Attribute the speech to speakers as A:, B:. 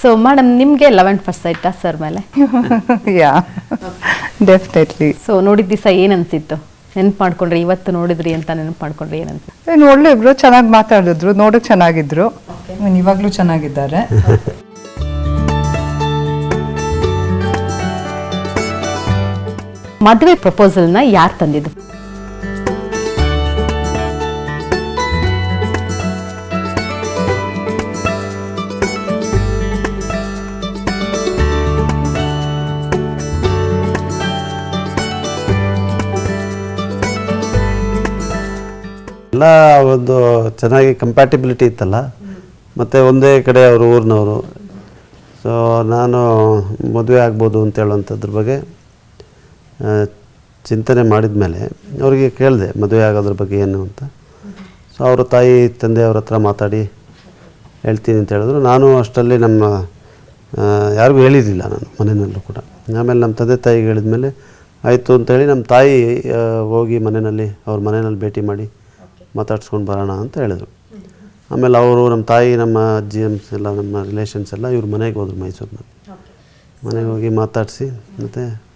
A: So madam ನಿಮಗೆ eleven first ಸೈಟಾ sir ಮೇಲೆ?
B: ಯಾ ಡೆಫಿನೆಟ್ಲಿ
A: ಸೊ ನೋಡಿದ ದಿವಸ ಏನು ಅನ್ಸಿತ್ತು? ನೆನ್ಪು ಮಾಡ್ಕೊಂಡ್ರಿ ಇವತ್ತು ನೋಡಿದ್ರಿ ಅಂತ ನೆನಪು ಮಾಡ್ಕೊಂಡ್ರಿ ಏನಂತ ಅನ್ಸಿತ್ತು?
B: ಒಳ್ಳೆ ಇಬ್ರು ಚೆನ್ನಾಗಿ ಮಾತಾಡಿದ್ರು ನೋಡಕ್ ಚೆನ್ನಾಗಿದ್ರು. ಇವಾಗಲೂ ಇವಾಗ್ಲೂ ಚೆನ್ನಾಗಿದ್ದಾರೆ.
A: ಮದುವೆ ಪ್ರಪೋಸಲ್ನ ಯಾರು ತಂದಿದ್ದು?
C: ಎಲ್ಲ ಒಂದು ಚೆನ್ನಾಗಿ ಕಂಪ್ಯಾಟಿಬಿಲಿಟಿ ಇತ್ತಲ್ಲ? ಮತ್ತು ಒಂದೇ ಕಡೆ ಅವರು ಊರಿನವರು. ಸೊ ನಾನು ಮದುವೆ ಆಗ್ಬೋದು ಅಂತ ಹೇಳುವಂಥದ್ರ ಬಗ್ಗೆ ಚಿಂತನೆ ಮಾಡಿದ ಮೇಲೆ ಅವರಿಗೆ ಕೇಳಿದೆ ಮದುವೆ ಆಗೋದ್ರ ಬಗ್ಗೆ ಏನು ಅಂತ. ಸೊ ಅವರ ತಾಯಿ ತಂದೆಯವ್ರ ಹತ್ರ ಮಾತಾಡಿ ಹೇಳ್ತೀನಿ ಅಂತ ಹೇಳಿದ್ರು. ನಾನು ಅಷ್ಟರಲ್ಲಿ ನಮ್ಮ ಯಾರಿಗೂ ಹೇಳಿದ್ದಿಲ್ಲ ನಾನು, ಮನೆಯಲ್ಲೂ ಕೂಡ. ಆಮೇಲೆ ನಮ್ಮ ತಂದೆ ತಾಯಿಗೆ ಹೇಳಿದ ಮೇಲೆ ಆಯಿತು ಅಂತೇಳಿ ನಮ್ಮ ತಾಯಿ ಹೋಗಿ ಮನೆಯಲ್ಲಿ, ಅವ್ರ ಮನೆಯಲ್ಲಿ ಭೇಟಿ ಮಾಡಿ ಮಾತಾಡ್ಸ್ಕೊಂಡು ಬರೋಣ ಅಂತ ಹೇಳಿದ್ರು. ಆಮೇಲೆ ಅವರು ನಮ್ಮ ತಾಯಿ ನಮ್ಮ ಅಜ್ಜಿ ಎಲ್ಲ ನಮ್ಮ ರಿಲೇಷನ್ಸ್ ಎಲ್ಲ ಇವ್ರ ಮನೆಗೆ ಹೋದರು ಮೈಸೂರಿನಲ್ಲಿ. ಮನೆಗೆ ಹೋಗಿ ಮಾತಾಡಿಸಿ ಮತ್ತು